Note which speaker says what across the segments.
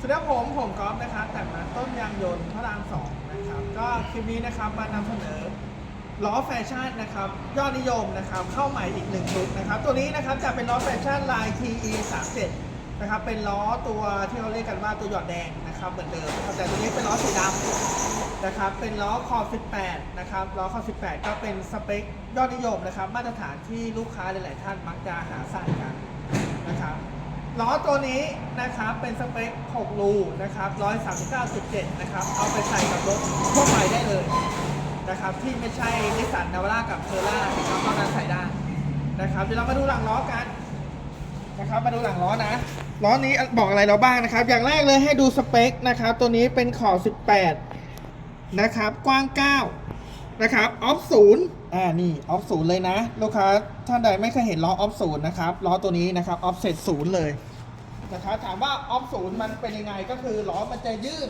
Speaker 1: สวัสดีครับผมผมกอล์ฟนะครับจากร้าต้นยางยนต์พระรามสองนะครับก็คลิปนี้นะครับมานำเสนอล้อแฟชั่นนะครับยอดนิยมนะครับเข้าใหม่อีกหนึ่งชุดนะครับตัวนี้นะครับจะเป็นล้อแฟชั่นลาย TE 3 7นะครับเป็นล้อตัวที่เราเรียกกันว่าตัวหยอดแดงนะครับเหมือนเดิมแต่ตัวนี้เป็นล้อสีดำนะครับเป็นล้อคอ18นะครับล้อคอ18 ก็เป็นสเปคยอดนิยมนะครับมาตรฐานที่ลูกค้าหลาย ๆ ท่านมักจะหาใส่กันนะครับ ล้อตัวนี้นะครับเป็นสเปค 6 รูนะครับ139.7 นะครับ เอาไปใส่กับรถทั่วไปได้เลยนะครับที่ไม่ใช่นิสสันนาวาร่ากับเทอร่านะครับตอนนั้นใส่ได้นะครับเดี๋ยวเรามาดูหลังล้อกันนะครับมาดูหลังล้อนะล้อนี้บอกอะไรเราบ้างนะครับ อย่างแรกเลยให้ดูสเปคนะครับ ตัวนี้เป็นขอบ18 นะครับ กว้าง 9 นะครับออฟศูนย์ อ่านี่ออฟศูนย์เลยนะ ลูกค้าท่านใดไม่เคยเห็นล้อออฟศูนย์นะครับล้อตัวนี้นะครับออฟเซตศูนย์เลยนะครับถามว่าออฟศูนย์มันเป็นยังไงก็คือล้อมันจะยืด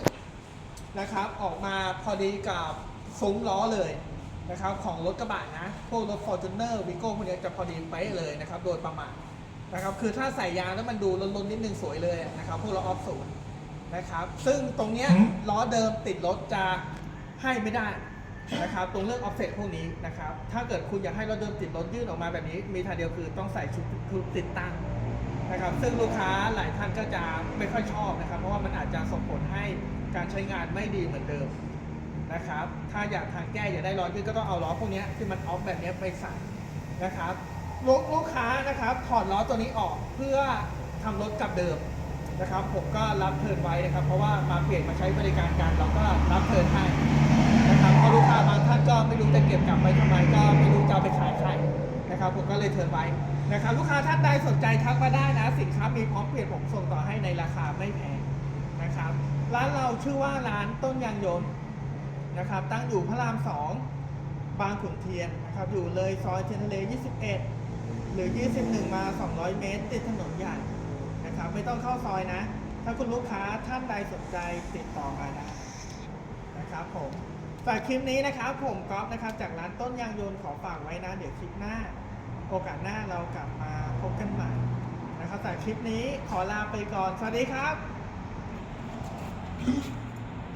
Speaker 1: นะครับออกมาพอดีกับซุ้มล้อเลยนะครับของรถกระบะนะ พวกรถ Fortuner v i g o พวกนี้จะพอดีไปะเลยนะครับโดยประมาณนะครับคือถ้าใส่ยางแล้วมันดูลนๆนิดนึงสวยเลยนะครับพวกล้อออฟศูนย์นะครับซึ่งตรงเนี้ยล้อเดิมติดรถจะให้ไม่ได้ นะครับตรงเรื่อง offset พวกนี้นะครับ ถ้าเกิดคุณอยากให้รถเดิมติดรถยื่นออกมาแบบนี้ มีทางเดียวคือต้องใส่ชุดชุดติดตั้งนะครับ ซึ่งลูกค้าหลายท่านก็จะไม่ค่อยชอบนะครับ เพราะว่ามันอาจจะส่งผลให้การใช้งานไม่ดีเหมือนเดิมนะครับ ถ้าอยากทางแก้อยากได้ล้อยืดก็ต้องเอาล้อพวกนี้ที่มันออฟแบบนี้ไปใส่นะครับลูกลูกค้านะครับถอดล้อตัวนี้ออกเพื่อทำรถกลับเดิมนะครับ ผมก็รับเทินไว้นะครับ เพราะว่ามาเปลี่ยนมาใช้บริการกันเราก็รับเทินให้ นะครับผมก็เลยเทิร์นไว้นะครับลูกค้าท่านใดสนใจทักมาได้นะ สินค้ามีพร้อมเปลี่ยนผมส่งต่อให้ในราคาไม่แพงนะครับร้านเราชื่อว่าร้านต้นยางยนต์นะครับตั้งอยู่พระรามสองบางขุนเทียนนะครับอยู่เลยซอยเทียนทะเล 21 หรือ 21 มา 200 เมตร ติดถนนใหญ่นะครับไม่ต้องเข้าซอยนะ ถ้าคุณลูกค้าท่านใดสนใจติดต่อมาได้นะครับผมฝากคลิปนี้นะครับผมก๊อฟนะครับจากร้านต้นยางยนต์ขอฝากไว้นะ เดี๋ยวคลิปหน้า โอกาสหน้าเรากลับมาพบกันใหม่นะครับแต่คลิปนี้ขอลาไปก่อน สวัสดีครับ